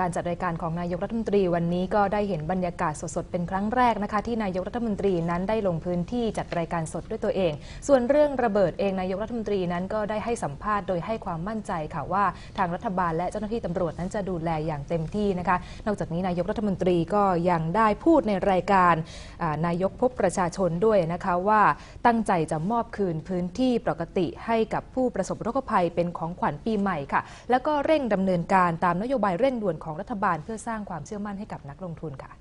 การจัดรายการของนายกรัฐมนตรีวันนี้ก็ได้เห็นบรรยากาศสดๆเป็นครั้งแรกนะคะ ที่นายกรัฐมนตรีนั้นได้ลงพื้นที่จัดรายการสดด้วยตัวเอง ส่วนเรื่องระเบิดเองนายกรัฐมนตรีนั้นก็ได้ให้สัมภาษณ์โดยให้ความมั่นใจค่ะว่า ทางรัฐบาลและเจ้าหน้าที่ตำรวจนั้นจะดูแลอย่างเต็มที่นะคะ นอกจากนี้นายกรัฐมนตรีก็ยังได้พูดในรายการนายกพบประชาชนด้วยนะคะว่าตั้งใจจะมอบคืนพื้นที่ปกติให้กับผู้ประสบอุทกภัยเป็นของขวัญปีใหม่ค่ะ แล้วก็เร่งดำเนินการตามนโยบายเร่งด่วนของรัฐบาลเพื่อสร้างความเชื่อมั่นให้กับนักลงทุนค่ะ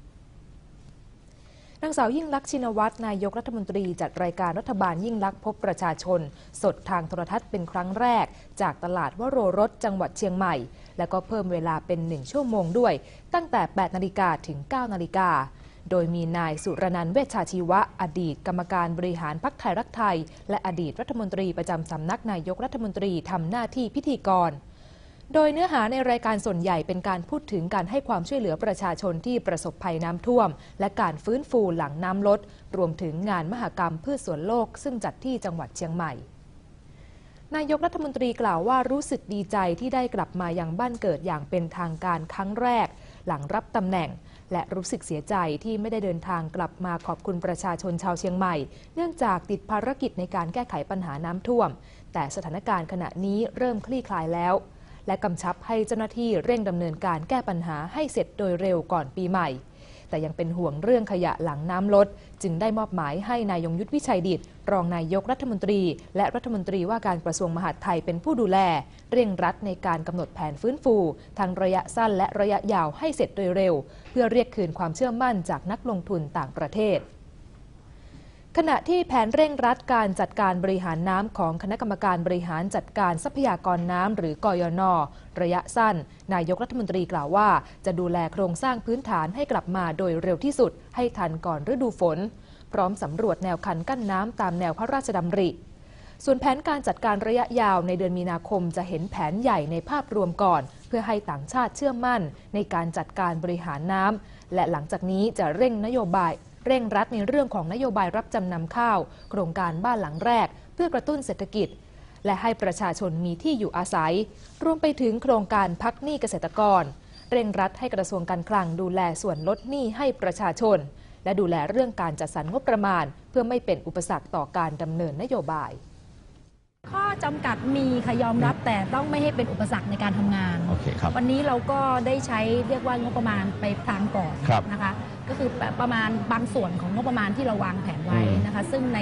นางสาวยิ่งลักษณ์ชินวัตรนายกรัฐมนตรีจัดรายการรัฐบาลยิ่งลักษณ์พบประชาชน สดทางโทรทัศน์เป็นครั้งแรก จากตลาดวโรรสจังหวัดเชียงใหม่ แล้วก็เพิ่มเวลาเป็น 1 ชั่วโมงด้วย ตั้งแต่ 8 นาฬิกาถึง 9 นาฬิกา โดยมีนายสุรนันท์เวชชาชีวะ อดีตกรรมการบริหารพักไทยรักไทย และอดีตรัฐมนตรีประจำสำนักนายกรัฐมนตรีทำหน้าที่พิธีกร โดยเนื้อหาในรายการส่วนใหญ่เป็นการพูดถึงการให้ความช่วยเหลือประชาชนที่ประสบภัยน้ำท่วม และการฟื้นฟูหลังน้ำลด รวมถึงงานมหกรรมพืชสวนโลก ซึ่งจัดที่จังหวัดเชียงใหม่นายกรัฐมนตรีกล่าวว่ารู้สึกดีใจที่ได้กลับมายังบ้านเกิดอย่างเป็นทางการครั้งแรก หลังรับตำแหน่ง และรู้สึกเสียใจที่ไม่ได้เดินทางกลับมาขอบคุณประชาชนชาวเชียงใหม่ เนื่องจากติดภารกิจในการแก้ไขปัญหาน้ำท่วม แต่สถานการณ์ขณะนี้เริ่มคลี่คลายแล้ว และกำชับให้เจ้าหน้าที่เร่งดำเนินการแก้ปัญหาให้เสร็จโดยเร็วก่อนปีใหม่ แต่ยังเป็นห่วงเรื่องขยะหลังน้ำลด จึงได้มอบหมายให้นายยงยุทธวิชัยดิตรองนายกรัฐมนตรี และรัฐมนตรีว่าการกระทรวงมหาดไทยเป็นผู้ดูแล เร่งรัดในการกำหนดแผนฟื้นฟู ทั้งระยะสั้นและระยะยาวให้เสร็จโดยเร็ว เพื่อเรียกคืนความเชื่อมั่นจากนักลงทุนต่างประเทศ ขณะที่แผนเร่งรัดการจัดการบริหารน้ำของคณะกรรมการบริหารจัดการทรัพยากรน้ำหรือกยน ระยะสั้น นายกรัฐมนตรีกล่าวว่า จะดูแลโครงสร้างพื้นฐานให้กลับมาโดยเร็วที่สุด ให้ทันก่อนฤดูฝน พร้อมสำรวจแนวคันกั้นน้ำตามแนวพระราชดำริ ส่วนแผนการจัดการระยะยาวในเดือนมีนาคมจะเห็นแผนใหญ่ในภาพรวมก่อนเพื่อให้ต่างชาติเชื่อมั่นในการจัดการบริหารน้ำและหลังจากนี้จะเร่งนโยบาย เร่งรัดในเรื่องของนโยบายรับจำนำข้าว โครงการบ้านหลังแรก เพื่อกระตุ้นเศรษฐกิจ และให้ประชาชนมีที่อยู่อาศัย รวมไปถึงโครงการพักหนี้เกษตรกร เร่งรัดให้กระทรวงการคลังดูแลส่วนลดหนี้ให้ประชาชน และดูแลเรื่องการจัดสรรงบประมาณ เพื่อไม่เป็นอุปสรรคต่อการดำเนินนโยบายข้อจำกัดมีค่ะยอมรับแต่ต้องไม่ให้เป็นอุปสรรคในการทำงานโอเคครับวันนี้เราก็ได้ใช้เรียกว่างบประมาณไปพลางก่อนครับนะคะ ก็คือประมาณบางส่วนของงบประมาณที่เราวางแผนไว้อืมนะคะ ซึ่งใน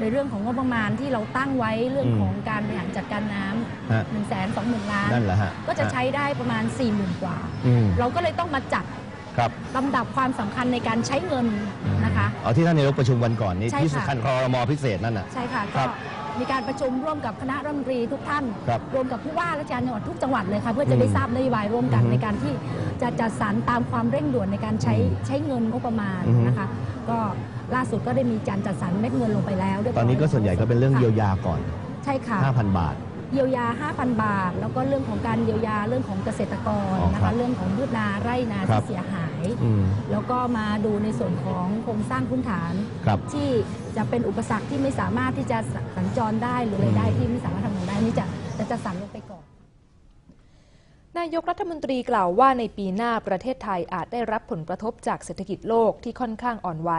ในเรื่องของงบประมาณที่เราตั้งไว้เรื่องอืมของการบริหารจัดการน้ฮะำหนึ่งแสนสองหมื่นล้านนั่นแหละฮะก็จะใช้ได้ประมาณ4ี่หมื่นกว่าอืมเราก็เลยต้องมาจัดครับลำดับความสำคัญในการใช้เงินนะคะเอาที่ท่านนายกประชุมวันก่อนนี่ใช่ที่ค่ะสำคัญคอรมอพิเศษนั่นน่ะใช่ค่ะครัก็บ มีการประชุมร่วมกับคณะรัฐมนตรีทุกท่านครับรวมกับผู้ว่าราชการจังหวัดทุกจังหวัดเลยค่ะเพื่อจะได้อืมทราบนโยบายร่วมกันอือฮึในการที่จะจัดสรรตามความเร่งด่วนในการใช้อืมใช้เงินงบประมาณอือฮึ นะคะ ก็ล่าสุดก็ได้มีการจัดสรรเม็ดเงินลงไปแล้วเรียบตร้อนนี้ก็ส่วนใหญ่ก็เป็นเรื่องค่ะเยียวยาก่อน ใช่ค่ะ 5,000 บาท เยียวยา 5,000 บาท แล้วก็เรื่องของการเยียวยาเรื่องของเกษตรกรอ๋อนะครัคะบเรื่องของพืชนาไร่นาครัที่บ เสียหาย อืมแล้วก็มาดูในส่วนของโครงสร้างพื้นฐาน ครับ ที่จะเป็นอุปสรรคที่ไม่สามารถที่จะสัญจรได้หรือรายได้อืมที่ไม่สามารถทำงานได้นี่จะจะจัดสรรลงไปก่อน นายกรัฐมนตรีกล่าวว่าในปีหน้าประเทศไทยอาจได้รับผลกระทบจากเศรษฐกิจโลกที่ค่อนข้างอ่อนไหว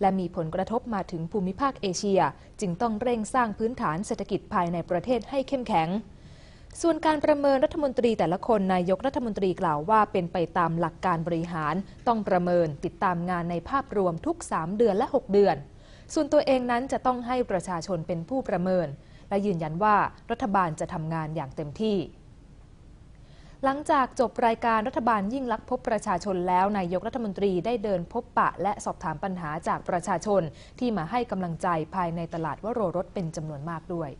และมีผลกระทบมาถึงภูมิภาคเอเชีย จึงต้องเร่งสร้างพื้นฐานเศรษฐกิจภายในประเทศให้เข้มแข็ง ส่วนการประเมินรัฐมนตรีแต่ละคนนายกรัฐมนตรีกล่าวว่าเป็นไปตามหลักการบริหาร ต้องประเมินติดตามงานในภาพรวมทุก 3 เดือนและ 6 เดือน ส่วนตัวเองนั้นจะต้องให้ประชาชนเป็นผู้ประเมิน และยืนยันว่ารัฐบาลจะทำงานอย่างเต็มที่ หลังจากจบรายการรัฐบาลยิ่งลักษณ์พบประชาชนแล้วนายกรัฐมนตรีได้เดินพบปะ และสอบถามปัญหาจากประชาชน ที่มาให้กำลังใจภายในตลาดวโรรสเป็นจำนวนมากด้วย